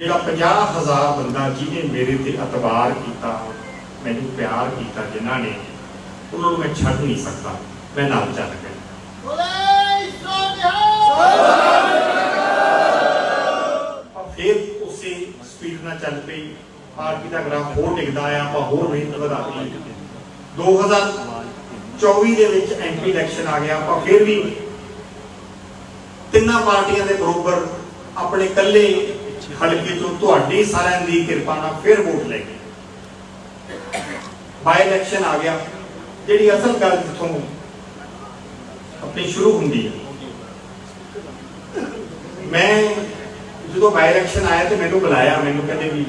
ਜਿਹੜਾ 50000 ਬੰਦਾ ਜਿਹਨੇ ਮੇਰੇ ਤੇ ਅਤਬਾਰ ਕੀਤਾ ਮੈਨੂੰ ਪਿਆਰ ਕੀਤਾ ਜਿਨ੍ਹਾਂ ਨੇ ਉਹਨਾਂ ਨੂੰ ਮੈਂ ਛੱਡ ਨਹੀਂ ਸਕਦਾ ਮੈਂ ਨਾਲ ਚੱਲ ਗਿਆ। ਫਿਰ ਉਸੇ ਸਪੀਡ ਨਾਲ ਚੱਲ ਪਈ। ਆਰਪੀ ਦਾ ਗ੍ਰਾਫ ਹੋਰ ਡਿੱਗਦਾ ਆ ਆਪਾਂ ਹੋਰ ਮਿਹਨਤ ਵਧਾਤੀ। 2024 ਦੇ ਵਿੱਚ ਐਮਪੀ ਇਲੈਕਸ਼ਨ ਆ ਗਿਆ ਆਪਾਂ ਫਿਰ ਵੀ ਤਿੰਨਾਂ ਪਾਰਟੀਆਂ ਦੇ ਬਰੋਬਰ ਆਪਣੇ ਇਕੱਲੇ ਹਲਕੇ ਤੋਂ ਤੁਹਾਡੀ ਸਾਰਿਆਂ ਦੀ ਕਿਰਪਾ ਨਾਲ ਫਿਰ ਵੋਟ ਲੈ ਗਏ ਬਾਈ ਇਲੈਕਸ਼ਨ ਆ ਗਿਆ। ਜਿਹੜੀ ਅਸਲ ਗੱਲ ਜਿੱਥੋਂ ਆਪਣੀ ਸ਼ੁਰੂ ਹੁੰਦੀ ਹੈ। ਮੈਂ ਜਦੋਂ ਬਾਈ ਇਲੈਕਸ਼ਨ ਆਇਆ ਤੇ ਮੈਨੂੰ ਬੁਲਾਇਆ, ਮੈਨੂੰ ਕਹਿੰਦੇ ਵੀ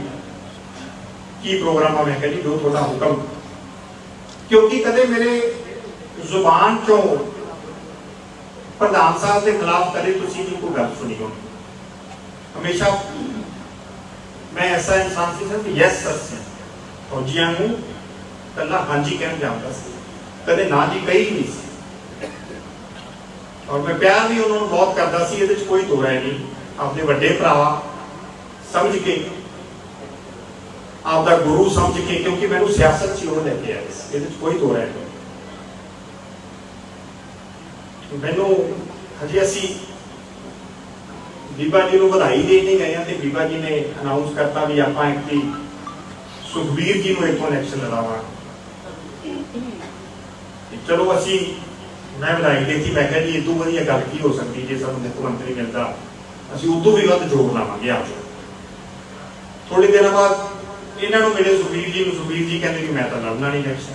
ਕੀ ਪ੍ਰੋਗਰਾਮ ਆ? ਮੈਂ ਕਿਹਾ ਜੀ, ਜੋ ਤੁਹਾਡਾ ਹੁਕਮ। ਕਿਉਂਕਿ ਕਦੇ ਮੇਰੇ ਜ਼ੁਬਾਨ ਚੋਂ ਪ੍ਰਧਾਨ ਸਾਹਿਬ ਦੇ ਖਿਲਾਫ ਕਦੇ ਤੁਸੀਂ ਨਹੀਂ ਕੋਈ ਗੱਲ ਸੁਣੀ ਹੋਣੀ। ਹਮੇਸ਼ਾ ਮੈਂ ਐਸਾ ਇਨਸਾਨ ਸੀ ਸਰ ਯੈਸ ਸਰ ਸੀ। ਫੌਜੀਆਂ ਨੂੰ ਕੱਲਾ ਹਾਂਜੀ ਕਹਿਣ ਜਾਂਦਾ ਸੀ। ਕਦੇ ਨਾ ਜੀ ਕਹੀ ਨਹੀਂ ਸੀ। ਔਰ ਮੈਂ ਪਿਆਰ ਵੀ ਉਹਨਾਂ ਨੂੰ ਬਹੁਤ ਕਰਦਾ ਸੀ, ਇਹਦੇ ਵਿੱਚ ਕੋਈ ਦੋ ਨਹੀਂ। ਆਪਣੇ ਵੱਡੇ ਭਰਾਵਾ ਸਮਝ ਕੇ, ਆਪਦਾ ਗੁਰੂ ਸਮਝ ਕੇ, ਕਿਉਂਕਿ ਮੈਨੂੰ ਸਿਆਸਤ 'ਚ ਉਹ ਲੈ ਕੇ ਆਇਆ ਸੀ। ਇਹਦੇ ਵਿੱਚ ਕੋਈ ਦੋ ਨਹੀਂ। ਮੈਨੂੰ ਹਜੇ ਅਸੀਂ ਬੀਬਾ ਜੀ ਨੂੰ ਵਧਾਈ ਦੇ ਨਹੀਂ ਗਏ ਆ ਤੇ ਬੀਬਾ ਜੀ ਨੇ ਅਨਾਉਂਸ ਕਰਤਾ ਵੀ ਆਪਾਂ ਇੱਕ ਦੀ ਸੁਖਬੀਰ ਜੀ ਨੂੰ ਇੱਕ ਇਲੈਕਸ਼ਨ ਲੜਾਵਾਂਗੇ। ਚਲੋ ਅਸੀਂ, ਮੈਂ ਵਧਾਈ ਦਿੱਤੀ, ਮੈਂ ਕਿਹਾ ਜੀ ਇਹ ਤੋਂ ਵਧੀਆ ਗੱਲ ਕੀ ਹੋ ਸਕਦੀ ਜੇ ਸਾਨੂੰ ਮੁੱਖ ਮੰਤਰੀ ਮਿਲਦਾ। ਅਸੀਂ ਉਦੋਂ ਵੀ ਵੱਧ ਜੋਰ ਲਾਵਾਂਗੇ ਆਪ ਥੋੜੇ ਦਿਨਾਂ ਬਾਅਦ ਇਹਨਾਂ ਨੂੰ ਮਿਲੇ ਸੁਖਬੀਰ ਜੀ ਨੂੰ, ਸੁਖਬੀਰ ਜੀ ਕਹਿੰਦੇ ਕਿ ਮੈਂ ਤਾਂ ਲੜਨਾ ਨਹੀਂ ਇਲੈਕਸ਼ਨ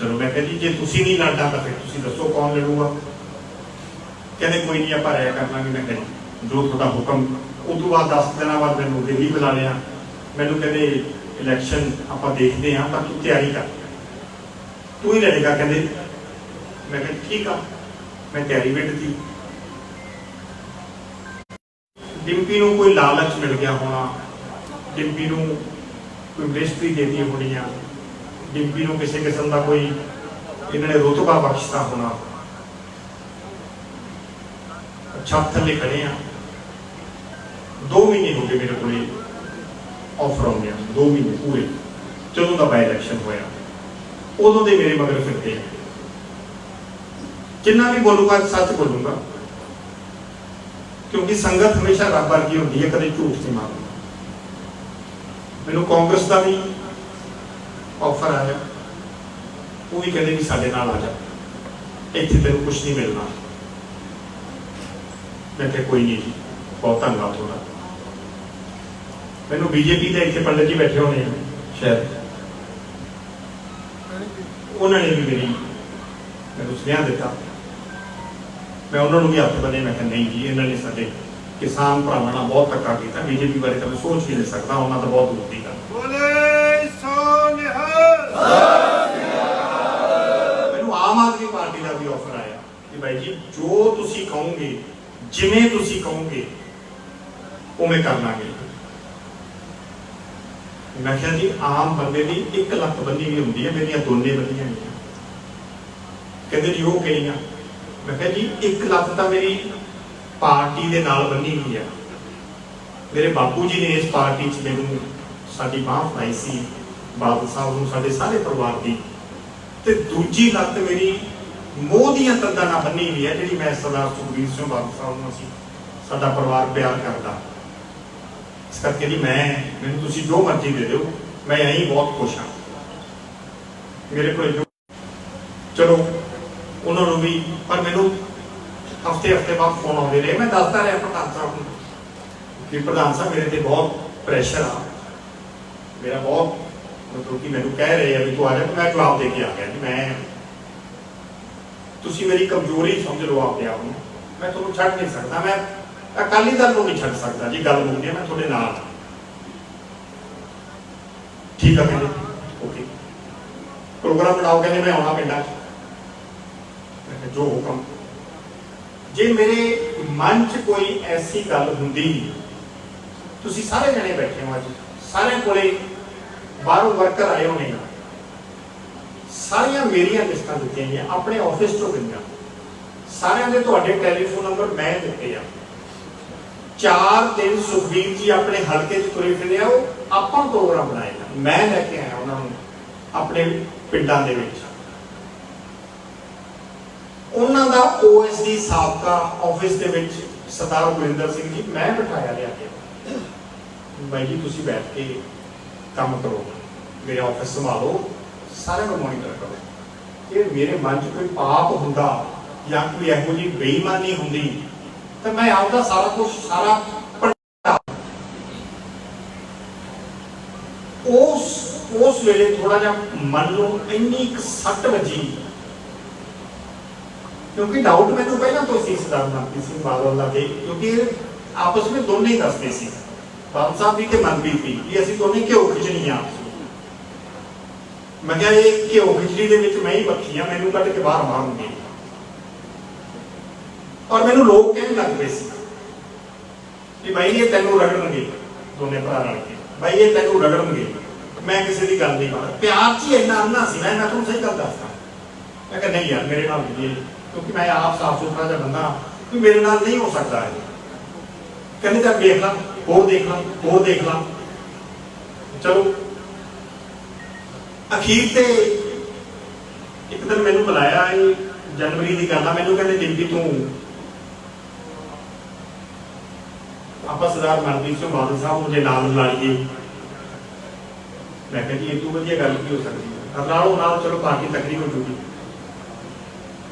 ਚਲੋ ਮੈਂ ਕਿਹਾ ਜੀ, ਜੇ ਤੁਸੀਂ ਨਹੀਂ ਲੜਨਾ ਤਾਂ ਫਿਰ ਤੁਸੀਂ ਦੱਸੋ ਕੌਣ ਲੜੂਗਾ। ਕਹਿੰਦੇ ਕੋਈ ਨਹੀਂ, ਆਪਾਂ ਰਾਇ ਕਰ ਲਾਂਗੇ, ਮੈਂ ਕਿਹਾ ਜੋ ਤੁਹਾਡਾ ਹੁਕਮ, ਉਸ ਤੋਂ ਬਾਅਦ 10 ਦਿਨਾਂ ਬਾਅਦ ਮੈਨੂੰ ਦਿੱਲੀ ਬੁਲਾ ਲਿਆ ਮੈਨੂੰ ਕਹਿੰਦੇ ਇਲੈਕਸ਼ਨ ਆਪਾਂ ਦੇਖਦੇ ਹਾਂ ਪਰ ਤੂੰ ਤਿਆਰੀ ਕਰ। ਤੂੰ ਹੀ ਲੜੇਗਾ ਕਹਿੰਦੇ। ਮੈਂ ਕਿਹਾ, ਠੀਕ ਆ। ਮੈਂ ਤਿਆਰੀ ਵਿੱਚ ਦਿੱਤੀ ਡਿੰਪੀ ਨੂੰ ਕੋਈ ਲਾਲਚ ਮਿਲ ਗਿਆ ਹੋਣਾ। ਡਿੰਪੀ ਨੂੰ ਕੋਈ ਮਿਨਿਸਟਰੀ ਦੇਤੀ ਹੋਣੀ ਆ। ਡਿੰਪੀ ਨੂੰ ਕਿਸੇ ਕਿਸਮ ਦਾ ਕੋਈ, ਇਹਨਾਂ ਨੇ ਰੁਤਬਾ ਬਖਸ਼ਤਾ ਹੋਣਾ। ਛੱਤ ਥੱਲੇ ਖੜੇ ਆ। 2 ਮਹੀਨੇ ਹੋ ਗਏ ਮੇਰੇ ਕੋਲੇ ਆਫਰ ਆਉਂਦੇ ਆ 2 ਮਹੀਨੇ ਪੂਰੇ। ਜਦੋਂ ਦਾ ਬਾਈ ਇਲੈਕਸ਼ਨ ਹੋਇਆ, ਉਦੋਂ ਦੇ ਮੇਰੇ ਮਗਰ ਫਿਰਦੇ ਆ। ਜਿੰਨਾ ਵੀ ਬੋਲੂਗਾ, ਸੱਚ ਬੋਲੂਗਾ। ਕਿਉਂਕਿ ਸੰਗਤ ਹਮੇਸ਼ਾ ਰੱਬ ਵਰਗੀ ਹੁੰਦੀ ਹੈ, ਕਦੇ ਝੂਠ ਨਹੀਂ ਮਾਰਦੀ। ਮੈਨੂੰ ਕਾਂਗਰਸ ਦਾ ਵੀ ਆਫਰ ਆਇਆ। ਉਹ ਵੀ ਕਹਿੰਦੇ ਵੀ ਸਾਡੇ ਨਾਲ ਆ ਜਾ। ਇੱਥੇ ਤੈਨੂੰ ਕੁਝ ਨਹੀਂ ਮਿਲਣਾ। ਮੈਂ ਕਿਹਾ ਕੋਈ ਨਹੀਂ ਜੀ ਬਹੁਤ ਧੰਨਵਾਦ ਤੁਹਾਡਾ। ਮੈਨੂੰ ਬੀਜੇਪੀ ਦੇ ਇੱਥੇ ਪੰਡਤ ਜੀ ਬੈਠੇ ਹੋਣੇ ਆ ਸ਼ਾਇਦ। ਉਹਨਾਂ ਨੇ ਵੀ ਮੇਰੀ ਮੈਨੂੰ ਸੁਨੇਹਾ ਦਿੱਤਾ। ਮੈਂ ਉਹਨਾਂ ਨੂੰ ਵੀ ਹੱਥ ਬੰਨੇ ਮੈਂ ਕਿਹਾ ਨਹੀਂ ਜੀ ਇਹਨਾਂ ਨੇ ਸਾਡੇ ਕਿਸਾਨ ਭਰਾਵਾਂ ਨਾਲ ਬਹੁਤ ਧੱਕਾ ਕੀਤਾ। ਬੀਜੇਪੀ ਬਾਰੇ ਤਾਂ ਮੈਂ ਸੋਚ ਵੀ ਨਹੀਂ ਸਕਦਾ ਉਹਨਾਂ ਦਾ ਬਹੁਤ ਦੂਰ ਦੀ ਗੱਲ ਬੋਲੇ ਸੋਨਿਹਾ ਮੈਨੂੰ ਆਮ ਆਦਮੀ ਪਾਰਟੀ ਦਾ ਵੀ ਆਫਰ ਆਇਆ ਕਿ ਭਾਈ ਜੀ ਜੋ ਤੁਸੀਂ ਕਹੋਗੇ ਜਿਵੇਂ ਤੁਸੀਂ ਕਹੋਗੇ, ਉਵੇਂ ਕਰ ਲਾਂਗੇ। ਮੈਂ ਕਿਹਾ ਜੀ, ਆਮ ਬੰਦੇ ਦੀ ਇੱਕ ਲੱਤ ਬੰਨੀ ਵੀ ਹੁੰਦੀ ਹੈ, ਮੇਰੀਆਂ ਦੋਨੇ ਬੰਨੀਆਂ ਹੋਈਆਂ ਕਹਿੰਦੇ ਜੀ, ਉਹ ਕਿਹੜੀਆਂ? ਮੈਂ ਕਿਹਾ ਜੀ, ਇੱਕ ਲੱਤ ਤਾਂ ਮੇਰੀ ਪਾਰਟੀ ਦੇ ਨਾਲ ਬੰਨੀ ਹੋਈ ਆ। ਮੇਰੇ ਬਾਪੂ ਜੀ ਨੇ ਇਸ ਪਾਰਟੀ 'ਚ ਮੈਨੂੰ ਸਾਡੀ ਬਾਹ ਫੜਾਈ ਸੀ, ਬਾਦਲ ਸਾਹਿਬ ਨੂੰ, ਸਾਡੇ ਸਾਰੇ ਪਰਿਵਾਰ ਦੀ। ਤੇ ਦੂਜੀ ਲੱਤ ਮੇਰੀ ਮੋਹ ਦੀਆਂ ਤੰਦਾਂ ਬੰਨੀ ਹੋਈ ਹੈ, ਜਿਹੜੀ ਮੈਂ ਸਰਦਾਰ ਸੁਖਬੀਰ ਸਿੰਘ ਬਾਬੂ ਸਾਹਿਬ ਨੂੰ ਅਸੀਂ ਸਾਡਾ ਪਰਿਵਾਰ ਪਿਆਰ ਕਰਦਾ। ਇਸ ਕਰਕੇ ਜੀ ਮੈਂ, ਮੈਨੂੰ ਤੁਸੀਂ ਜੋ ਮਰਜ਼ੀ ਦੇ ਦਿਓ, ਮੈਂ ਐਂ ਬਹੁਤ ਖੁਸ਼ ਹਾਂ। ਮੇਰੇ ਕੋਲ ਜੋ ਚਲੋ, ਉਹਨਾਂ ਨੂੰ ਵੀ, ਪਰ ਮੈਨੂੰ ਹਫ਼ਤੇ ਹਫ਼ਤੇ ਬਾਅਦ ਫੋਨ ਆਉਂਦੇ ਰਹੇ। ਮੈਂ ਦੱਸਦਾ ਰਿਹਾ ਪ੍ਰਧਾਨ ਸਾਹਿਬ ਨੂੰ ਕਿ ਪ੍ਰਧਾਨ ਸਾਹਿਬ ਮੇਰੇ ਤੇ ਬਹੁਤ ਪ੍ਰੈਸ਼ਰ ਆ। ਮੇਰਾ ਬਹੁਤ ਮਤਲਬ ਕਿ ਮੈਨੂੰ ਕਹਿ ਰਹੇ ਆ ਵੀ ਤੂੰ ਆ ਜਾ, ਮੈਂ ਜਵਾਬ ਦੇ ਕੇ ਆ ਗਿਆ ਜੀ, ਮੈਂ ਤੁਸੀਂ ਮੇਰੀ ਕਮਜ਼ੋਰੀ ਸਮਝ ਲਓ ਆਪਣੇ ਆਪ ਨੂੰ। ਮੈਂ ਤੁਹਾਨੂੰ ਛੱਡ ਨਹੀਂ ਸਕਦਾ। ਮੈਂ ਅਕਾਲੀ ਦਲ ਨੂੰ ਨਹੀਂ ਛੱਡ ਸਕਦਾ ਜੀ, ਗੱਲ ਮੁੱਕ ਗਈ ਮੈਂ ਤੁਹਾਡੇ ਨਾਲ ਠੀਕ ਆ ਕਹਿੰਦੇ ਓਕੇ ਪ੍ਰੋਗਰਾਮ ਬਣਾਓ, ਕਹਿੰਦੇ ਮੈਂ ਆਉਣਾ ਪਿੰਡਾਂ 'ਚ। ਮੈਂ ਕਿਹਾ, ਜੋ ਹੁਕਮ ਜੇ ਮੇਰੇ ਮਨ 'ਚ ਕੋਈ ਐਸੀ ਗੱਲ ਹੁੰਦੀ ਤੁਸੀਂ ਸਾਰੇ ਜਣੇ ਬੈਠੇ ਹੋ ਅੱਜ। ਸਾਰਿਆਂ ਕੋਲੇ ਬਾਹਰੋਂ ਵਰਕਰ ਆਏ ਹੋਣੇ ਆ। ਸਾਰੀਆਂ ਮੇਰੀਆਂ ਲਿਸਟਾਂ ਦਿੱਤੀਆਂ ਗਈਆਂ, ਆਪਣੇ ਆਫਿਸ ਤੋਂ ਗਈਆਂ। ਸਾਰਿਆਂ ਦੇ ਤੁਹਾਡੇ ਟੈਲੀਫੋਨ ਨੰਬਰ ਮੈਂ ਦਿੱਤੇ ਆ। ਚਾਰ ਦਿਨ ਸੁਖਬੀਰ ਜੀ ਆਪਣੇ ਹਲਕੇ 'ਚ ਤੁਰੇ ਫਿਰੇ ਆ, ਉਹ ਆਪਾਂ ਪ੍ਰੋਗਰਾਮ ਬਣਾਏਗਾ ਮੈਂ ਲੈ ਕੇ ਆਇਆ ਉਹਨਾਂ ਨੂੰ, ਆਪਣੇ ਪਿੰਡਾਂ ਦੇ ਵਿੱਚ। ਉਹਨਾਂ ਦਾ ਓਐਸਡੀ ਸਾਬਕਾ ਆਫਿਸ ਦੇ ਵਿੱਚ ਸਰਦਾਰ ਗੁਰਿੰਦਰ ਸਿੰਘ ਜੀ, ਮੈਂ ਬਿਠਾਇਆ ਲਿਆ ਕੇ। ਬਾਈ ਜੀ, ਤੁਸੀਂ ਬੈਠ ਕੇ ਕੰਮ ਕਰੋ, ਮੇਰੇ ਆਫਿਸ ਸੰਭਾਲੋ। ਸਾਰਿਆਂ ਨੂੰ ਮੋਨੀਟਰ ਕਰੋ। ਇਹ ਮੇਰੇ ਮਨ 'ਚ ਕੋਈ ਪਾਪ ਹੁੰਦਾ ਜਾਂ ਕੋਈ ਇਹੋ ਜਿਹੀ ਬੇਈਮਾਨੀ ਹੁੰਦੀ, ਤਾਂ ਮੈਂ ਆਪਦਾ ਸਾਰਾ ਕੁਝ ਸਾਰਾ ਉਸ ਉਸ ਵੇਲੇ ਥੋੜਾ ਜਿਹਾ ਮਨ ਨੂੰ ਇੰਨੀ ਕੁ ਸੱਟ ਵੱਜੀ। ਕਿਉਂਕਿ ਡਾਊਟ ਮੈਨੂੰ ਪਹਿਲਾਂ ਤੋਂ ਸੀ ਸਰਦਾਰ ਮਨਪ੍ਰੀਤ ਸਿੰਘ ਬਾਦਲ ਦਾ ਕਿ, ਕਿਉਂਕਿ ਇਹ ਆਪਸ ਵਿੱਚ ਦੋਨੇ ਹੀ ਦੱਸਦੇ ਸੀ। ਬਾਬਾ ਸਾਹਿਬ ਵੀ ਤੇ ਮਨਪ੍ਰੀਤ ਵੀ ਵੀ ਅਸੀਂ ਦੋਨੇ ਘਿਓ ਖਿਚਣੀ ਆ। ਮੈਂ ਕਿਹਾ ਇਹ ਘਿਓ ਖਿਚੜੀ ਦੇ ਵਿੱਚ ਮੈਂ ਹੀ ਬੱਖੀ ਆ, ਮੈਨੂੰ ਕੱਢ ਕੇ ਬਾਹਰ ਮਾਰਨਗੇ। ਔਰ ਮੈਨੂੰ ਲੋਕ ਕਹਿਣ ਲੱਗ ਪਏ ਸੀ ਕਿ ਭਾਈ ਇਹ ਤੈਨੂੰ ਰਗੜਨਗੇ, ਦੋਨੇ ਭਰਾ ਰਲ ਕੇ। ਭਾਈ ਇਹ ਤੈਨੂੰ ਰਗੜਨਗੇ। ਮੈਂ ਕਿਸੇ ਦੀ ਗੱਲ ਨਹੀਂ ਕਰਦਾ ਪਿਆਰ 'ਚ ਹੀ ਇੰਨਾ ਅੰਨਾ ਸੀ ਨਾ ਮੈਂ ਤੁਹਾਨੂੰ ਸਹੀ ਗੱਲ ਦੱਸਦਾ। ਮੈਂ ਕਿਹਾ ਨਹੀਂ ਯਾਰ, ਮੇਰੇ ਨਾਲ ਨਹੀਂ ਕਿਉਂਕਿ ਮੈਂ ਆਪ ਸਾਫ਼ ਸੁਥਰਾ ਜਿਹਾ ਬੰਦਾ ਕਿ ਮੇਰੇ ਨਾਲ ਨਹੀਂ ਹੋ ਸਕਦਾ ਇਹ। ਕਹਿੰਦੇ ਤਾਂ ਦੇਖ ਲਾ, ਹੋਰ ਦੇਖ ਲਾ, ਹੋਰ ਦੇਖ ਲਾ। ਚਲੋ ਅਖੀਰ ਤੇ ਇੱਕ ਦਿਨ ਮੈਨੂੰ ਬੁਲਾਇਆ ਇਹ ਜਨਵਰੀ ਦੀ ਗੱਲ ਆ, ਮੈਨੂੰ ਕਹਿੰਦੇ, ਜਿੰਦੀ ਤੂੰ ਆਪਾਂ ਸਰਦਾਰ ਮਨਦੀਪ ਸਿੰਘ ਬਾਦਲ ਸਾਹਿਬ ਮੁਝੇ ਨਾਲ ਲਾ ਲਈਏ। ਮੈਂ ਕਿਹਾ ਜੀ, ਇਹ ਤੋਂ ਵਧੀਆ ਗੱਲ ਕੀ ਹੋ ਸਕਦੀ ਹੈ? ਨਾਲੋਂ ਨਾਲ ਚਲੋ ਪਾਰਟੀ ਤਕੜੀ ਹੋ ਜੂਗੀ।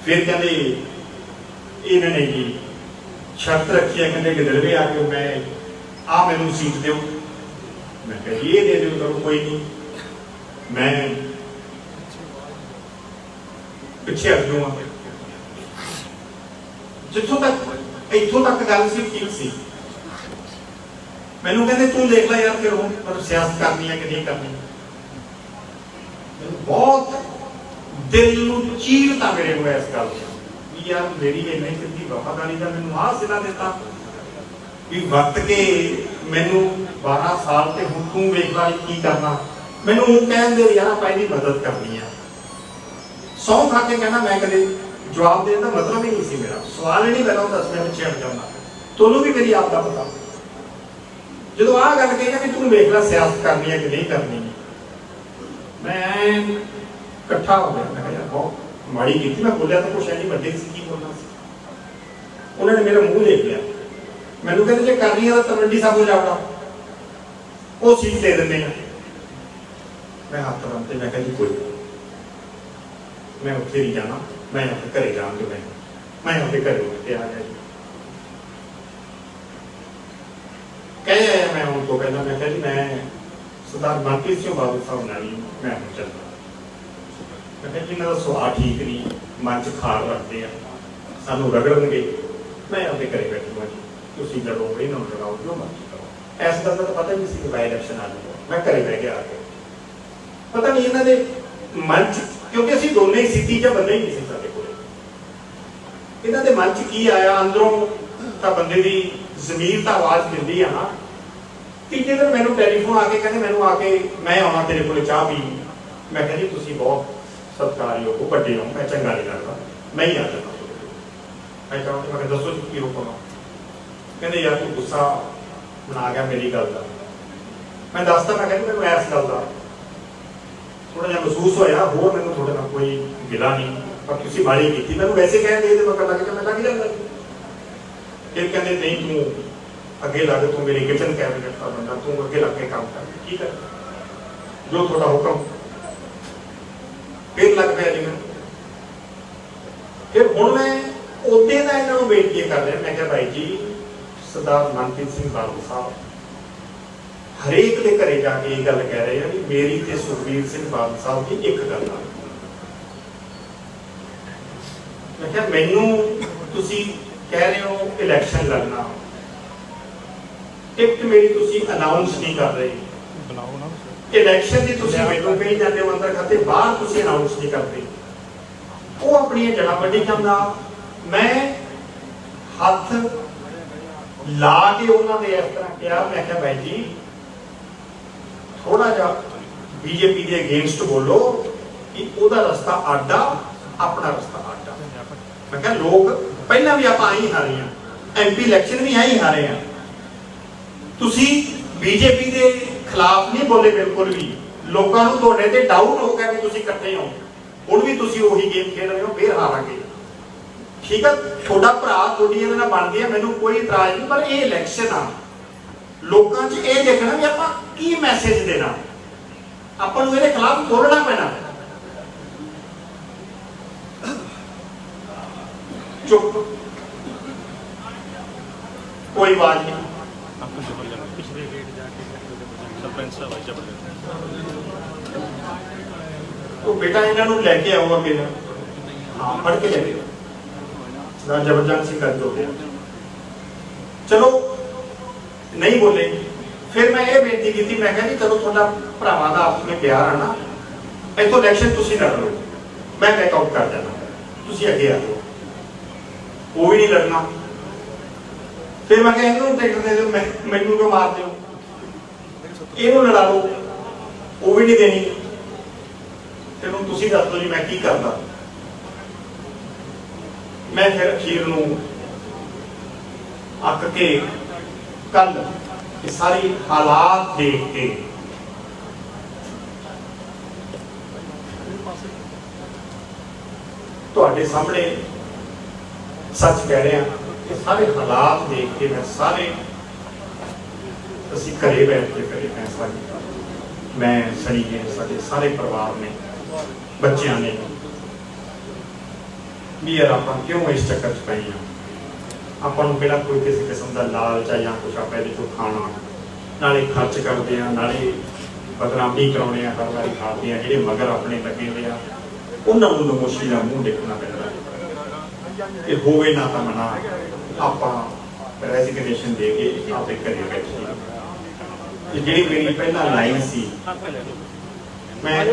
ਫਿਰ ਕਹਿੰਦੇ ਇਹਨਾਂ ਨੇ ਜੀ, ਸ਼ਰਤ ਰੱਖੀ ਹੈ ਕਹਿੰਦੇ ਗਿੱਦੜਵੇ ਆ ਕੇ ਮੈਂ ਆ ਮੈਨੂੰ ਸੀਟ ਦਿਓ। ਮੈਂ ਕਿਹਾ ਜੀ, ਇਹ ਦੇ ਦਿਓ, ਚਲੋ ਕੋਈ ਨਹੀਂ। ਮੈਂ ਪਿੱਛੇ ਹਟ ਜਾਵਾਂ ਜਿੱਥੋਂ ਤੱਕ ਇੱਥੋਂ ਤੱਕ ਗੱਲ ਸੀ, ਠੀਕ ਸੀ। ਮੈਨੂੰ ਕਹਿੰਦੇ, ਤੂੰ ਦੇਖ ਲੈ ਯਾਰ, ਫਿਰ ਹੁਣ ਪਰ ਸਿਆਸਤ ਕਰਨੀ ਹੈ ਕਿ ਨਹੀਂ ਕਰਨੀ? ਮੈਨੂੰ ਬਹੁਤ ਦਿਲ ਨੂੰ ਚੀਰਤਾ ਮੇਰੇ ਨੂੰ ਇਸ ਗੱਲ ਵੀ ਯਾਰ, ਮੇਰੀ ਇੰਨੀ ਕਿੰਨੀ ਵਫਾਦਾਰੀ ਦਾ ਮੈਨੂੰ ਆਹ ਸਿਲਾ ਦਿੱਤਾ ਵੀ ਵਕਤ ਕੇ ਮੈਨੂੰ 12 ਸਾਲ ਤੇ ਹੁਣ ਤੂੰ ਵੇਖ ਲੈ ਕੀ ਕਰਨਾ। ਮੈਨੂੰ ਉਹ ਕਹਿੰਦੇ ਯਾਰ ਆਪਾਂ ਇਹਦੀ ਮਦਦ ਕਰਨੀ ਆ। ਸੌ ਖਾ ਕੇ ਕਹਿਣਾ, ਮੈਂ ਕਦੇ ਜਵਾਬ ਦੇਣ ਦਾ ਮਤਲਬ ਹੀ ਨਹੀਂ ਸੀ ਮੇਰਾ। ਸਵਾਲ ਹੀ ਨਹੀਂ ਪਹਿਲਾਂ ਦੱਸ ਮੈਂ ਪਿੱਛੇ ਹਟ ਜਾਣਾ ਤੁਹਾਨੂੰ ਵੀ ਮੇਰੀ ਆਪ ਦਾ ਪਤਾ। ਜਦੋਂ ਆਹ ਗੱਲ ਕਹੀ ਨਾ ਕਿ ਤੂੰ ਵੇਖ ਲੈ ਸਿਆਸਤ ਕਰਨੀ ਹੈ ਕਿ ਨਹੀਂ ਕਰਨੀ। ਮੈਂ ਇਕੱਠਾ ਹੋ ਗਿਆ। ਮੈਂ ਕਿਹਾ ਬਹੁਤ ਮਾੜੀ ਕੀਤੀ। ਮੈਂ ਬੋਲਿਆ ਤਾਂ ਕੁਛ ਨਹੀਂ, ਵੱਡੇ ਸੀ ਕੀ ਬੋਲਣਾ ਸੀ। ਉਹਨਾਂ ਨੇ ਮੇਰਾ ਮੂੰਹ ਦੇਖ ਲਿਆ। ਮੈਨੂੰ ਕਹਿੰਦੇ ਜੇ ਕਰਨੀ ਆ ਤਾਂ ਤਲਵੰਡੀ ਸਾਹਿਬ ਹੋ ਜਾਵੜਾ ਉਹ ਸੀਟ ਦੇ ਦਿੰਦੇ ਆ। ਮੈਂ ਹੱਥ ਬੰਨ੍ਹਤੇ ਮੈਂ ਕਿਹਾ ਜੀ ਕੋਈ ਮੈਂ ਉੱਥੇ ਨਹੀਂ ਜਾਣਾ, ਮੈਂ ਆਪਣੇ ਘਰੇ ਜਾਵਾਂਗਾ ਮੈਂ। ਮੈਂ ਆਪਣੇ ਘਰੇ ਉੱਠ ਕੇ ਆ ਗਿਆ ਜੀ। ਕਹੇ ਮੈਂ ਹੁਣ ਤੋਂ ਕਹਿੰਦਾ ਮੈਂ ਕਿਹਾ ਜੀ ਮੈਂ ਸਰਦਾਰ ਮਨਪ੍ਰੀਤ ਸਿੰਘ ਬਾਬੂ ਸਾਹਿਬ ਨਾਲ ਹੀ ਮੈਂ ਹੁਣ ਚੱਲਦਾ। ਮੈਂ ਕਿਹਾ ਜੀ ਇਹਨਾਂ ਦਾ ਸੁਭਾਅ ਠੀਕ ਨਹੀਂ, ਮਨ ਚ ਖਾਰ ਰੱਖਦੇ ਆ। ਸਾਨੂੰ ਰਗੜਨਗੇ। ਮੈਂ ਆਪਣੇ ਘਰੇ ਬੈਠੂਗਾ ਜੀ। ਤੁਸੀਂ ਲੜੋ ਇਹਨਾਂ ਲੜਾਓ, ਜੋ ਮਰਜ਼ੀ ਕਰੋ। ਐਸ ਗੱਲ ਦਾ ਤਾਂ ਪਤਾ ਨਹੀਂ ਸੀ ਕਿ ਬਾਈ ਇਲੈਕਸ਼ਨ ਆ ਜਾਊਗਾ। ਮੈਂ ਘਰੇ ਬਹਿ ਕੇ ਆ ਕੇ ਪਤਾ ਨਹੀਂ ਇਹਨਾਂ ਦੇ ਮਨ ਚ, ਕਿਉਂਕਿ ਅਸੀਂ ਦੋਨੇ ਹੀ ਸਿੱਧੀ ਜਾਂ ਬੰਦੇ ਹੀ ਨਹੀਂ ਸੀ ਸਾਡੇ ਕੋਲੇ। ਇਹਨਾਂ ਦੇ ਮਨ ਚ ਕੀ ਆਇਆ? ਅੰਦਰੋਂ ਤਾਂ ਬੰਦੇ ਦੀ ਜ਼ਮੀਰ ਤਾਂ ਆਵਾਜ਼ ਦਿੰਦੀ ਆ ਨਾ। ਤੀਜੇ ਦਿਨ ਮੈਨੂੰ ਟੈਲੀਫੋਨ ਆ ਕੇ ਕਹਿੰਦੇ, ਮੈਨੂੰ ਆ ਕੇ, ਮੈਂ ਆਉਣਾ ਤੇਰੇ ਕੋਲੇ ਚਾਹ ਪੀ ਮੈਂ ਕਿਹਾ, ਜੀ, ਤੁਸੀਂ ਬਹੁਤ ਸਤਿਕਾਰਯੋਗ ਹੋ, ਵੱਡੇ ਹੋ, ਮੈਂ ਚੰਗਾ ਨਹੀਂ ਲੱਗਦਾ। ਮੈਂ ਹੀ ਆ ਜਾਣਾ ਮੈਂ ਕਿਹਾ ਮੈਂ ਦੱਸੋ ਜੀ, ਕੀ ਹੁਕਮ ਆ? ਕਹਿੰਦੇ, ਯਾਰ, ਤੂੰ ਗੁੱਸਾ ਬਣਾ ਗਿਆ ਮੇਰੀ ਗੱਲ ਦਾ। ਮੈਂ ਦੱਸਦਾ ਮੈਂ ਕਹਿੰਦਾ ਮੈਨੂੰ ਇਸ ਗੱਲ ਦਾ ਥੋੜਾ ਜਿਹਾ ਮਹਿਸੂਸ ਹੋਇਆ, ਹੋਰ ਮੈਨੂੰ ਤੁਹਾਡੇ ਨਾਲ ਕੋਈ ਗਿਲਾ ਨਹੀਂ। ਪਰ ਤੁਸੀਂ ਮਾੜੀ ਕੀਤੀ। ਮੈਨੂੰ ਵੈਸੇ ਕਹਿੰਦੇ ਇਹਦੇ ਮੱਕਰ ਲੱਗ ਗਿਆ ਮੈਂ ਲੱਗ ਜਾਂਦਾ। ਫਿਰ ਕਹਿੰਦੇ, ਨਹੀਂ, ਤੂੰ ਅੱਗੇ ਲੱਗ, ਤੂੰ ਮੇਰੀ ਕਿਚਨ ਕੈਬਨਿਟ ਦਾ ਬੰਦਾ, ਤੂੰ ਅੱਗੇ ਲੱਗ ਕੇ ਕੰਮ ਕਰ। ਠੀਕ ਹੈ ਜੋ ਤੁਹਾਡਾ ਹੁਕਮ। ਫਿਰ ਲੱਗ ਪਿਆ ਜੀ ਮੈਂ ਫਿਰ ਹੁਣ ਮੈਂ ਉਹਦੇ ਦਾ ਇਹਨਾਂ ਨੂੰ ਵੇਟ ਕੀ ਕਰ ਰਿਹਾ ਮੈਂ ਕਿਹਾ ਭਾਈ ਜੀ, ਸਰਦਾਰ ਮਨਪ੍ਰੀਤ ਸਿੰਘ ਬਾਦਲ ਸਾਹਿਬ ਹਰੇਕ ਦੇ ਘਰੇ ਜਾ ਕੇ ਇਹ ਗੱਲ ਕਹਿ ਰਹੇ ਆ ਵੀ ਮੇਰੀ ਤੇ ਸੁਖਬੀਰ ਸਿੰਘ ਬਾਦਲ ਸਾਹਿਬ ਦੀ ਇੱਕ ਗੱਲ ਆ। ਮੈਂ ਕਿਹਾ ਮੈਨੂੰ ਤੁਸੀਂ ਕਹਿ ਰਹੇ ਹੋ ਇਲੈਕਸ਼ਨ ਲੜਨਾ। ਟਿਕਟ ਮੇਰੀ ਤੁਸੀਂ ਅਨਾਉਂਸ ਨਹੀਂ ਕਰ ਰਹੇ। ਬੁਲਾਓ ਨਾ ਇਲੈਕਸ਼ਨ ਦੀ ਤੁਸੀਂ ਮੈਨੂੰ ਕਹੀ ਜਾਂਦੇ ਹੋ ਅੰਦਰ ਖਾਤੇ ਬਾਹਰ ਤੁਸੀਂ ਅਨਾਉਂਸ ਨਹੀਂ ਕਰਦੇ। ਉਹ ਆਪਣੀਆਂ ਜੜ੍ਹਾਂ ਵੱਢੀ ਜਾਂਦਾ। ਮੈਂ ਹੱਥ ਲਾ ਕੇ ਉਹਨਾਂ ਦੇ ਇਸ ਤਰ੍ਹਾਂ ਕਿਹਾ। ਮੈਂ ਕਿਹਾ ਭਾਈ ਜੀ ਥੋੜਾ ਜਿਹਾ ਬੀਜੇਪੀ ਦੇ ਅਗੇਂਸਟ ਬੋਲੋ ਕਿ ਉਹਦਾ ਰਸਤਾ ਆਡਾ, ਆਪਣਾ ਰਸਤਾ ਆਡਾ। ਮੈਂ ਕਿਹਾ, ਲੋਕ, ਪਹਿਲਾਂ ਵੀ ਆਪਾਂ ਆਈ ਹਾਰੇ ਆ। ਐਮਪੀ ਇਲੈਕਸ਼ਨ ਵੀ ਆਈ ਹਾਰੇ ਆ। ਤੁਸੀਂ ਬੀਜੇਪੀ ਦੇ ਖਿਲਾਫ ਨਹੀਂ ਬੋਲੇ ਬਿਲਕੁਲ ਵੀ। ਲੋਕਾਂ ਨੂੰ ਤੁਹਾਡੇ ਤੇ ਡਾਊਟ ਹੋ ਗਿਆ ਕਿ ਤੁਸੀਂ ਇਕੱਠੇ ਹੋ। ਹੁਣ ਵੀ ਤੁਸੀਂ ਉਹੀ ਗੇਮ ਖੇਡ ਰਹੇ ਹੋ, ਫੇਰ ਹਾਰਾਂਗੇ। ਠੀਕ ਹੈ ਤੁਹਾਡਾ ਭਰਾ ਤੁਹਾਡੀ ਇਹਦੇ ਨਾਲ ਬਣਦੀ ਹੈ ਮੈਨੂੰ ਕੋਈ ਇਤਰਾਜ਼ ਨਹੀਂ, ਪਰ ਇਹ ਇਲੈਕਸ਼ਨ ਆ। ਲੋਕਾਂ 'ਚ ਇਹ ਦੇਖਣਾ ਵੀ ਆਪਾਂ ਕੀ ਮੈਸੇਜ ਦੇਣਾ। ਆਪਾਂ ਨੂੰ ਇਹਦੇ ਖਿਲਾਫ ਬੋਲਣਾ ਪੈਣਾ। ਚੁੱਪ। ਕੋਈ ਆਵਾਜ਼ ਨਹੀਂ। ਆਪਕੋ ਜਬਰ ਜਬਰ ਪਿਛਲੇ ਗੇਟ ਜਾ ਕੇ ਸਰਪੰਚ ਸਾਹਿਬ ਆਈ ਜਬਰ ਉਹ ਬੇਟਾ ਇਹਨਾਂ ਨੂੰ ਲੈ ਕੇ ਆਓ ਅੱਗੇ ਨਾ ਹਾਂ ਫੜ ਕੇ ਲੈ ਕੇ ਨਾ ਜਬਰਦਸਤੀ ਕਰ ਦੋ ਚਲੋ ਨਹੀਂ ਬੋਲੇ। ਫਿਰ ਮੈਂ ਇਹ ਬੇਨਤੀ ਕੀਤੀ, ਮੈਂ ਕਿਹਾ ਜੀ, ਚਲੋ ਤੁਹਾਡਾ ਭਰਾਵਾਂ ਦਾ ਆਪਸ ਵਿੱਚ ਪਿਆਰ ਹੈ ਨਾ। ਇੱਥੋਂ ਇਲੈਕਸ਼ਨ ਤੁਸੀਂ ਲੜ ਲਓ। ਮੈਂ ਬੈਕ ਆਊਟ ਕਰ ਜਾਣਾ ਤੁਸੀਂ ਅੱਗੇ ਆ ਜਾਓ। ਉਹ ਵੀ ਨਹੀਂ ਲੜਨਾ। ਫਿਰ ਮੈਂ ਕਿਹਾ, ਇਹਨੂੰ ਟਿਕਟ ਦੇ ਦਿਓ। ਮੈਨੂੰ ਕਿਉਂ ਮਾਰ ਦਿਓ? ਇਹਨੂੰ ਲੜਾ ਲਓ। ਉਹ ਵੀ ਨਹੀਂ ਦੇਣੀ। ਤੇ ਤੁਸੀਂ ਦੱਸ ਦਿਓ ਜੀ, ਮੈਂ ਕੀ ਕਰਦਾ। ਮੈਂ ਫਿਰ ਅਖੀਰ ਨੂੰ ਅੱਕ ਕੇ ਕੱਲ ਇਹ ਸਾਰੀ ਹਾਲਾਤ ਦੇਖ ਕੇ। ਤੁਹਾਡੇ ਸਾਹਮਣੇ ਸੱਚ ਕਹਿ ਰਿਹਾ, ਇਹ ਸਾਰੇ ਹਾਲਾਤ ਦੇਖ ਕੇ ਮੈਂ ਸਾਰੇ ਅਸੀਂ ਘਰੇ ਬੈਠ ਕੇ ਕਰੇ ਫੈਸਲਾ ਕੀਤਾ ਮੈਂ ਸਣੀ ਨੇ, ਸਾਡੇ ਸਾਰੇ ਪਰਿਵਾਰ ਨੇ, ਬੱਚਿਆਂ ਨੇ ਵੀ। ਯਾਰ ਆਪਾਂ ਕਿਉਂ ਇਸ ਚੱਕਰ 'ਚ ਪਏ ਆ ਆਪਾਂ ਨੂੰ ਕਿਹੜਾ ਕੋਈ ਕਿਸੇ ਕਿਸਮ ਦਾ ਲਾਲਚ ਆ ਜਾਂ ਕੁਛ ਆਪਾਂ ਇਹਦੇ ਚੋਂ ਖਾਣਾ। ਨਾਲੇ ਖਰਚ ਕਰਦੇ ਆ, ਨਾਲੇ ਬਦਨਾਮੀ ਕਰਾਉਣੇ ਆ, ਹਰ ਵਾਰੀ ਖਾਦੇ ਆ, ਜਿਹੜੇ ਮਗਰ ਆਪਣੇ ਲੱਗੇ ਹੋਏ ਆ, ਉਹਨਾਂ ਨੂੰ ਨਮੋਸ਼ੀ ਦਾ ਮੂੰਹ ਦੇਖਣਾ ਪੈਂਦਾ। ਇਹ ਹੋਵੇ ਨਾ ਤਾਂ ਮਨਾ, ਆਪਾਂ ਰੈਜ਼ਿਗਨੇਸ਼ਨ ਦੇ ਕੇ ਆਪੇ ਘਰੇ ਬੈਠੀ ਇਹ ਜਿਹੜੀ ਮੇਰੀ ਪਹਿਲਾਂ ਲਾਈਨ ਸੀ, ਮੈਂ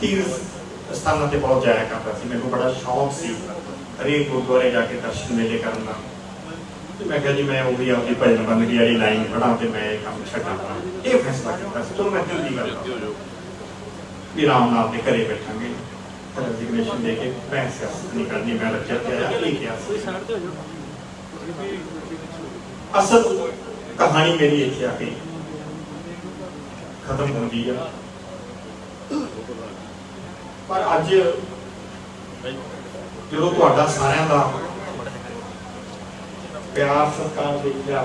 ਤੀਰਥ ਸਥਾਨਾਂ ਤੇ ਬਹੁਤ ਜਾਇਆ ਕਰਦਾ ਸੀ, ਮੈਨੂੰ ਬੜਾ ਸ਼ੌਕ ਸੀ। ਹਰੇਕ ਗੁਰਦੁਆਰੇ ਜਾ ਕੇ ਦਰਸ਼ਨ ਮੇਲੇ ਕਰਨ ਤੇ ਮੈਂ ਕਿਹਾ ਜੀ, ਮੈਂ ਉਹ ਵੀ ਆਪਦੀ ਭਜਨ ਬੰਦਗੀ ਵਾਲੀ ਲਾਈਨ ਪੜਾਂ ਤੇ ਮੈਂ ਕੰਮ ਛੱਡਾਂਗਾ ਇਹ ਫੈਸਲਾ ਕੀਤਾ ਸੀ। ਤੁਹਾਨੂੰ ਮੈਂ ਦਿਲ ਦੀ ਗੱਲ ਵੀ ਆਰਾਮ ਨਾਲ ਆਪਣੇ ਘਰੇ ਬੈਠਾਂਗੇ। ਰੈਜ਼ਿਗਨੇਸ਼ਨ ਦੇ ਕੇ ਪੈਸੇ ਨਹੀਂ ਕਰਨੀ, ਮੈਂ ਰੱਖਿਆ ਤੇ ਆਇਆ ਕਿਹਾ ਅਸਲ ਕਹਾਣੀ ਮੇਰੀ ਇੱਥੇ ਆ ਕੇ ਖਤਮ ਹੁੰਦੀ ਆ। ਪਰ ਅੱਜ ਜਦੋਂ ਤੁਹਾਡਾ ਸਾਰਿਆਂ ਦਾ ਪਿਆਰ ਸਤਿਕਾਰ ਦੇਖਿਆ।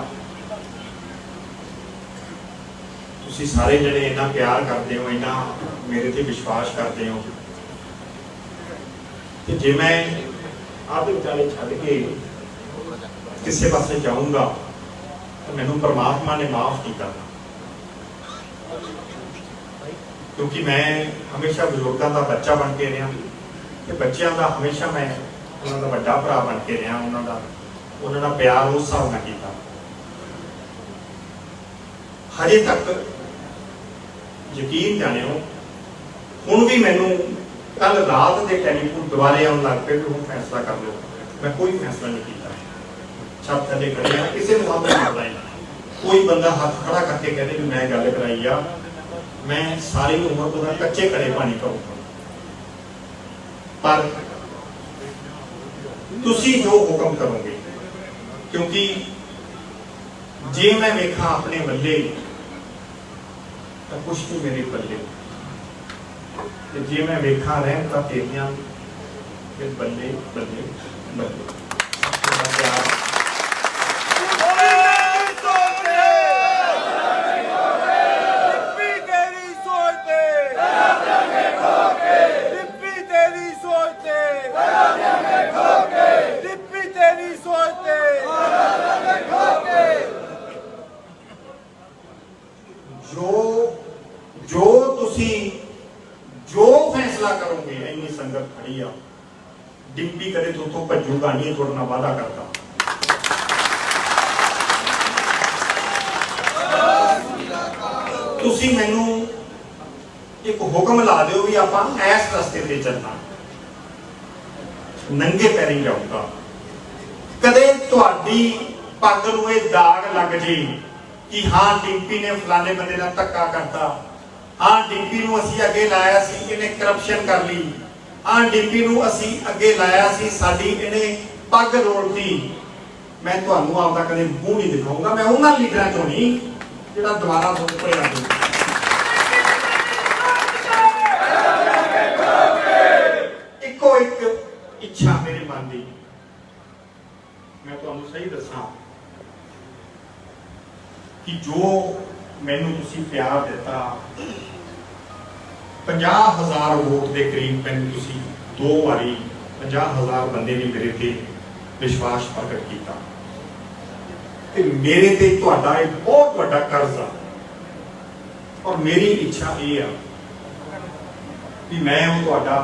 ਤੁਸੀਂ ਸਾਰੇ ਜਿਹੜੇ ਇੰਨਾ ਪਿਆਰ ਕਰਦੇ ਹੋ, ਇੰਨਾ ਮੇਰੇ ਤੇ ਵਿਸ਼ਵਾਸ ਕਰਦੇ ਹੋ। ਤੇ ਜੇ ਮੈਂ ਆਪਦੇ ਵਿਚਾਲੇ ਛੱਡ ਕੇ ਕਿਸੇ ਪਾਸੇ ਜਾਊਂਗਾ, ਤਾਂ ਮੈਨੂੰ ਪਰਮਾਤਮਾ ਨੇ ਮਾਫ ਨਹੀਂ ਕਰਨਾ। ਕਿਉਂਕਿ ਮੈਂ ਹਮੇਸ਼ਾ ਬਜ਼ੁਰਗਾਂ ਦਾ ਬੱਚਾ ਬਣ ਕੇ ਰਿਹਾ। ਤੇ ਬੱਚਿਆਂ ਦਾ ਹਮੇਸ਼ਾ ਮੈਂ ਉਹਨਾਂ ਦਾ ਵੱਡਾ ਭਰਾ ਬਣ ਕੇ ਰਿਹਾ, ਉਹਨਾਂ ਦਾ ਉਹਨਾਂ ਦਾ ਪਿਆਰ ਉਸ ਹਿਸਾਬ ਨਾਲ ਕੀਤਾ। ਹਜੇ ਤੱਕ ਯਕੀਨ ਜਾਣਿਓ, ਹੁਣ ਵੀ ਮੈਨੂੰ ਕੱਲ ਰਾਤ ਦੇ ਟੈਲੀਫੋਨ ਦੁਬਾਰੇ ਆਉਣ ਲੱਗ ਪਏ ਕਿ ਹੁਣ ਫੈਸਲਾ ਕਰ ਲਓ। ਮੈਂ ਕੋਈ ਫੈਸਲਾ ਨਹੀਂ ਕੀਤਾ। ਛੱਤ ਥੱਲੇ ਖੜੇ ਕਿਸੇ ਨੂੰ ਹੱਥ ਨਹੀਂ ਲਾਈ ਕੋਈ ਬੰਦਾ ਹੱਥ ਖੜਾ ਕਰਕੇ ਕਹਿੰਦੇ ਵੀ ਮੈਂ ਗੱਲ ਕਰਾਈ ਆ, ਮੈਂ ਸਾਰੀ ਉਮਰ ਉਹਦਾ ਕੱਚੇ ਘੜੇ ਪਾਣੀ ਪਾਉਂਗਾ ਪਰ ਤੁਸੀਂ ਜੋ ਹੁਕਮ ਕਰੋਗੇ, ਕਿਉਂਕਿ ਜੇ ਮੈਂ ਵੇਖਾਂ ਆਪਣੇ ਵੱਲੇ ਤਾਂ ਕੁਛ ਨਹੀਂ ਮੇਰੇ ਪੱਲੇ ਤੇ ਜੇ ਮੈਂ ਵੇਖਾਂ ਰਹਿਣ ਤਾਂ ਤੇਰੀਆਂ ਫਿਰ ਬੱਲੇ ਬੱਲੇ ਬੱਲੇ ਤੁਹਾਡਾ ਪਿਆਰ ਬੋਲੇ ਸੋਨੇ ਦਿੱਪੀ ਤੇਰੀ ਸੋਚ ਤੇ ਦਿੱਪੀ ਤੇਰੀ ਸੋਚ ਤੇ ਦਿੱਪੀ ਤੇਰੀ ਸੋਚ ਤੇ ਜੋ ਜੋ ਤੁਸੀਂ ਜੋ ਫੈਸਲਾ ਕਰੋਗੇ ਇੰਨੀ ਸੰਗਤ ਖੜੀ ਆ ਡਿੰਪੀ ਕਦੇ ਤੋਂ ਨਹੀਂ, ਤੁਹਾਡੇ ਨਾਲ ਵਾਅਦਾ ਕਰਦਾ। ਤੁਸੀਂ ਮੈਨੂੰ ਇੱਕ ਹੁਕਮ ਲਾ ਦਿਓ ਵੀ ਆਪਾਂ ਇਸ ਰਸਤੇ ਤੇ ਚੱਲਣਾ। ਨੰਗੇ ਪੈਰੀ ਜਾਊਗਾ। ਕਦੇ ਤੁਹਾਡੀ ਪੱਗ ਨੂੰ ਇਹ ਦਾਗ ਲੱਗ ਜੇ ਕਿ ਹਾਂ, ਡਿੰਪੀ ਨੇ ਫਲਾਣੇ ਬੰਦੇ ਦਾ ਧੱਕਾ ਕਰਤਾ। ਹਾਂ, ਡਿੰਪੀ ਨੂੰ ਅਸੀਂ ਅੱਗੇ ਲਾਇਆ ਸੀ, ਇਹਨੇ ਕਰਪਸ਼ਨ ਕਰ ਲਈ। ਹਾਂ ਡਿੰਪੀ ਨੂੰ ਅਸੀਂ ਅੱਗੇ ਲਾਇਆ ਸੀ, ਸਾਡੀ ਇਹਨੇ ਪੱਗ ਰੋਲਤੀ। ਮੈਂ ਤੁਹਾਨੂੰ ਆਪਦਾ ਕਦੇ ਮੂੰਹ ਨਹੀਂ ਦਿਖਾਊਂਗਾ ਮੈਂ ਉਹਨਾਂ ਲੀਡਰਾਂ ਚੋਂ ਨਹੀਂ, ਜਿਹੜਾ ਦੁਬਾਰਾ ਵੋਟ ਪੜਿਆ ਨਹੀਂ ਇੱਕੋ ਇੱਕ ਇੱਛਾ ਮੇਰੇ ਮਨ ਦੀ। ਮੈਂ ਤੁਹਾਨੂੰ ਸਹੀ ਦੱਸਾਂ ਕਿ ਜੋ ਮੈਨੂੰ ਤੁਸੀਂ ਪਿਆਰ ਦਿੱਤਾ 50000 ਵੋਟ ਦੇ ਕਰੀਬ ਮੈਨੂੰ ਤੁਸੀਂ ਦੋ ਵਾਰੀ 50000 ਬੰਦੇ ਨੇ ਮੇਰੇ ਤੇ ਵਿਸ਼ਵਾਸ ਪ੍ਰਗਟ ਕੀਤਾ। ਤੇ ਮੇਰੇ ਤੇ ਤੁਹਾਡਾ ਇੱਕ ਬਹੁਤ ਵੱਡਾ ਕਰਜ਼ ਆ। ਔਰ ਮੇਰੀ ਇੱਛਾ ਇਹ ਆ ਵੀ ਮੈਂ ਉਹ ਤੁਹਾਡਾ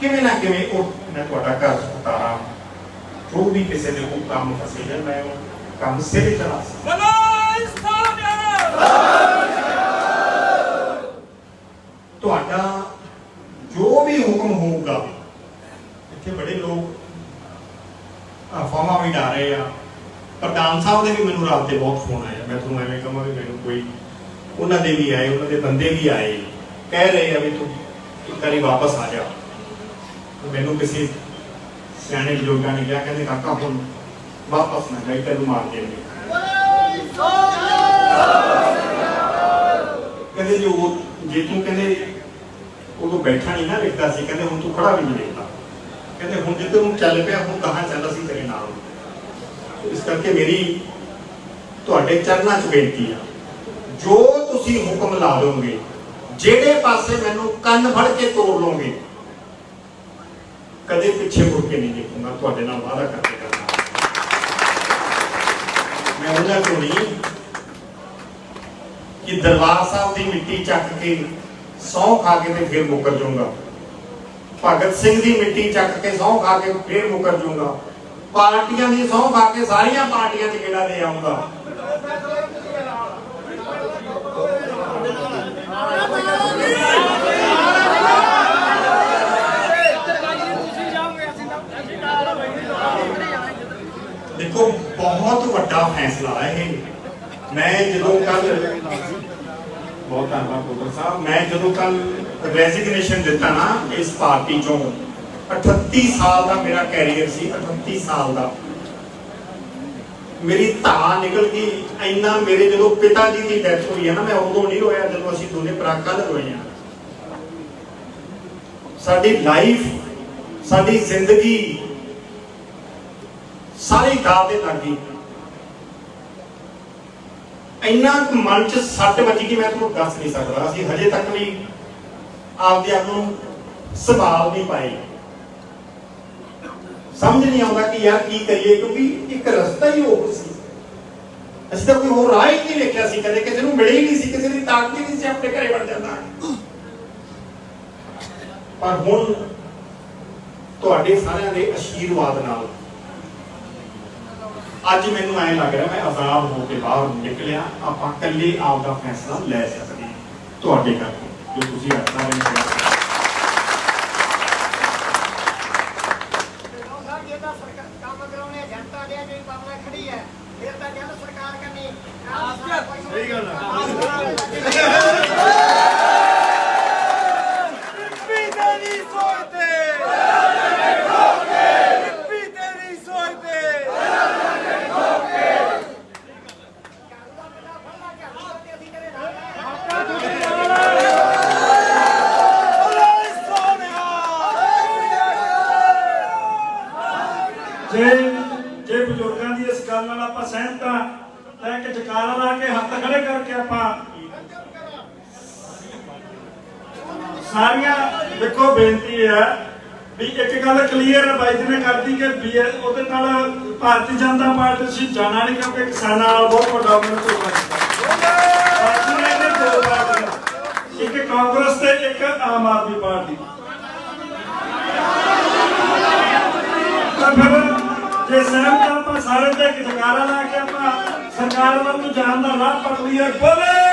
ਕਿਵੇਂ ਨਾ ਕਿਵੇਂ ਉਹ ਮੈਂ ਤੁਹਾਡਾ ਕਰਜ਼ ਉਤਾਰਾਂ। ਜੋ ਵੀ ਕਿਸੇ ਦੇ ਉਹ ਕੰਮ ਫਸੇ ਹੈ ਮੈਂ ਉਹ ਕੰਮ ਸਿਰੇ ਚਲਾ ਸਕਾਂ। ਬਲਾਈ ਸਾਹਮਣੇ ਤੁਹਾਡਾ ਜੋ ਵੀ ਹੁਕਮ ਹੋਊਗਾ, ਇੱਥੇ ਬੜੇ ਲੋਕ ਅਫਵਾਹਾਂ ਵੀ ਡਾ ਰਹੇ ਆ। ਪ੍ਰਧਾਨ ਸਾਹਿਬ ਦੇ ਵੀ ਮੈਨੂੰ ਰਾਤ ਦੇ ਬਹੁਤ ਫੋਨ ਆਇਆ ਮੈਂ ਤੁਹਾਨੂੰ ਐਵੇਂ ਕਹਾਂ ਵੀ ਮੈਨੂੰ ਕੋਈ ਉਹਨਾਂ ਦੇ ਵੀ ਆਏ, ਉਹਨਾਂ ਦੇ ਬੰਦੇ ਵੀ ਆਏ। ਕਹਿ ਰਹੇ ਆ ਵੀ ਤੂੰ ਇੱਕ ਵਾਰੀ ਵਾਪਸ ਆ ਜਾ। ਮੈਨੂੰ ਕਿਸੇ ਸਿਆਣੇ ਬਜ਼ੁਰਗਾਂ ਨੇ ਕਿਹਾ ਕਹਿੰਦੇ ਕਾਕਾ ਹੁਣ ਵਾਪਸ ਨਾ ਜਾਈ, ਤੈਨੂੰ ਮਾਰ ਦੇਣਗੇ। ਕਹਿੰਦੇ ਜੋ ਜੇ ਤੂੰ ਕਹਿੰਦੇ ਉਦੋਂ ਬੈਠਾ ਨਹੀਂ ਨਾ ਵੇਖਦਾ ਸੀ, ਕਹਿੰਦੇ ਹੁਣ ਤੂੰ ਖੜਾ ਵੀ ਨਹੀਂ ਵੇਖਦਾ। ਕਹਿੰਦੇ ਹੁਣ ਜੇ ਤੂੰ ਚੱਲ ਪਿਆ, ਹੁਣ ਕਹਾਂ ਚੱਲ ਅਸੀਂ ਤੇਰੇ ਨਾਲ ਇਸ ਕਰਕੇ ਮੇਰੀ ਤੁਹਾਡੇ ਚਰਨਾਂ 'ਚ ਬੇਨਤੀ ਆ। ਜੋ ਤੁਸੀਂ ਹੁਕਮ ਲਾ ਦੋਗੇ ਜਿਹੜੇ ਪਾਸੇ ਮੈਨੂੰ ਕੰਨ ਫੜ ਕੇ ਤੋੜ ਲਓਗੇ, ਕਦੇ ਪਿੱਛੇ ਮੁੜ ਕੇ ਨਹੀਂ ਦੇਖੂੰਗਾ, ਤੁਹਾਡੇ ਨਾਲ ਵਾਅਦਾ ਕਰਕੇ ਕਰਨਾ ਮੈਂ ਉਹਨਾਂ ਤੋਂ ਨਹੀਂ, ਕਿ ਦਰਬਾਰ ਸਾਹਿਬ ਦੀ ਮਿੱਟੀ ਚੱਕ ਕੇ ਸੌ ਖਾ ਕੇ ਤੇ ਫਿਰ ਮੁਕਰ ਜਾਊਂਗਾ। ਭਗਤ ਸਿੰਘ ਦੀ ਮਿੱਟੀ ਚੱਕ ਕੇ ਸੌ ਖਾ ਕੇ ਫਿਰ ਮੁਕਰ ਜਾਊਂਗਾ। ਪਾਰਟੀਆਂ ਦੀ ਸੌ ਖਾ ਕੇ ਸਾਰੀਆਂ ਪਾਰਟੀਆਂ 'ਚ ਕਿਹੜਾ ਦੇ ਆਉਂਗਾ ਦੇਖੋ, ਬਹੁਤ ਵੱਡਾ ਫੈਸਲਾ ਹੈ ਇਹ। ਮੈਂ ਜਦੋਂ ਕੱਲ ਬਹੁਤ ਧੰਨਵਾਦ ਡਾਕਟਰ ਸਾਹਿਬ। ਮੈਂ ਜਦੋਂ ਕੱਲ ਰੈਜ਼ਿਗਨੇਸ਼ਨ ਦਿੱਤਾ ਨਾ ਇਸ ਪਾਰਟੀ ਚੋਂ 38 ਸਾਲ ਦਾ ਮੇਰਾ ਕੈਰੀਅਰ ਸੀ 38 ਸਾਲ ਦਾ। ਮੇਰੀ ਧਾ ਨਿਕਲ ਗਈ, ਇੰਨਾ ਮੇਰੇ ਜਦੋਂ ਪਿਤਾ ਜੀ ਦੀ ਡੈਥ ਹੋਈ ਹੈ ਨਾ, ਮੈਂ ਉਦੋਂ ਨਹੀਂ ਰੋਇਆ ਜਦੋਂ ਅਸੀਂ ਦੋਨੇ ਭਰਾ ਕੱਲ ਰੋਏ ਆ ਸਾਡੀ ਲਾਈਫ ਸਾਡੀ ਜ਼ਿੰਦਗੀ ਸਾਰੀ ਦਾਅ ਤੇ ਲੱਗ ਇੰਨਾ ਕੁ ਮਨ ਚ ਸੱਟ ਵੱਜੀ ਕਿ ਮੈਂ ਤੁਹਾਨੂੰ ਦੱਸ ਨਹੀਂ ਸਕਦਾ। ਅਸੀਂ ਹਜੇ ਤੱਕ ਵੀ ਆਪਦੇ ਆਪ ਨੂੰ ਸੰਭਾਲ ਨਹੀਂ ਪਾਏ। ਸਮਝ ਨਹੀਂ ਆਉਂਦਾ ਕਿ ਯਾਰ ਕੀ ਕਰੀਏ, ਕਿਉਂਕਿ ਇੱਕ ਰਸਤਾ ਹੀ ਉਹ ਸੀ। ਅਸੀਂ ਤਾਂ ਕੋਈ ਹੋਰ ਰਾਹ ਹੀ ਨਹੀਂ ਵੇਖਿਆ ਸੀ ਕਦੇ। ਕਿਸੇ ਨੂੰ ਮਿਲੇ ਹੀ ਨਹੀਂ ਸੀ, ਕਿਸੇ ਦੀ ਤਾਕਤ ਹੀ ਨਹੀਂ ਸੀ, ਆਪਣੇ ਘਰੇ ਵੜ ਜਾਂਦਾ। ਪਰ ਹੁਣ ਤੁਹਾਡੇ ਸਾਰਿਆਂ ਦੇ ਆਸ਼ੀਰਵਾਦ ਨਾਲ ਅੱਜ ਮੈਨੂੰ ਐਂ ਲੱਗ ਰਿਹਾ ਮੈਂ ਆਜ਼ਾਦ ਹੋ ਕੇ ਬਾਹਰ ਨਿਕਲਿਆ ਆਪਾਂ ਇਕੱਲੇ ਆਪ ਦਾ ਫੈਸਲਾ ਲੈ ਸਕਦੇ ਹਾਂ। ਤੁਹਾਡੇ ਕਰਕੇ ਜੋ ਤੁਸੀਂ ਅੱਛਾ ਨਹੀਂ ਕੀਤਾ ਸਾਹਿਬ ਜੇ ਤਾਂ ਸਰਕਾਰ ਕੰਮ ਕਰਾਉਣੇ ਜਨਤਾ ਦੇ ਜਿਹੜੀ ਪਬਲਿਕ ਖੜੀ ਹੈ ਫਿਰ ਤਾਂ ਜਨ ਸਰਕਾਰ ਕਰਨੀ ਸਹੀ ਗੱਲ ਰਿੱਪੀ ਤੇਰੀ ਸੋਚ ਤੇ ਰਿੱਪੀ ਤੇਰੀ ਸੋਚ ਤੇ ਬਲਾਈ ਜੇ ਜੇ ਬਜ਼ੁਰਗਾਂ ਦੀ ਇਸ ਗੱਲ ਨਾਲ ਆਪਾਂ ਸਹਿਮਤ ਹਾਂ ਤਾਂ ਇੱਕ ਜਕਾਰਾ ਲਾ ਕੇ ਹੱਥ ਖੜੇ ਕਰਕੇ ਆਪਾਂ ਸਾਰੀਆਂ ਦੇਖੋ ਬੇਨਤੀ ਹੈ ਵੀ ਇੱਕ ਗੱਲ ਕਲੀਅਰ ਹੈ ਬਾਈ ਜੀ ਨੇ ਕਰਦੀ ਕਿ ਬੀ ਉਹਦੇ ਨਾਲ ਭਾਰਤੀ ਜਨਤਾ ਪਾਰਟੀ ਸੀ ਜਾਣਾ ਨਹੀਂ ਕਿਉਂਕਿ ਕਿਸਾਨਾਂ ਨਾਲ ਬਹੁਤ ਵੱਡਾ ਉਹਨਾਂ ਨੂੰ ਪਾਰਟੀ ਨੇ ਇਹਨੇ ਦੋ ਪਾਰਟੀਆਂ ਇੱਕ ਕਾਂਗਰਸ ਤੇ ਇੱਕ ਆਮ ਆਦਮੀ ਪਾਰਟੀ। ਤਾਂ ਫਿਰ ਜੇ ਸਹਿਮਤ ਆਪਾਂ ਸਾਰੇ ਤੇ ਇੱਕ ਜਗਾਰਾ ਲਾ ਕੇ ਆਪਾਂ ਸਰਕਾਰ ਵੱਲ ਨੂੰ ਜਾਣ ਦਾ ਰਾਹ ਪੜ ਬੋਲੇ!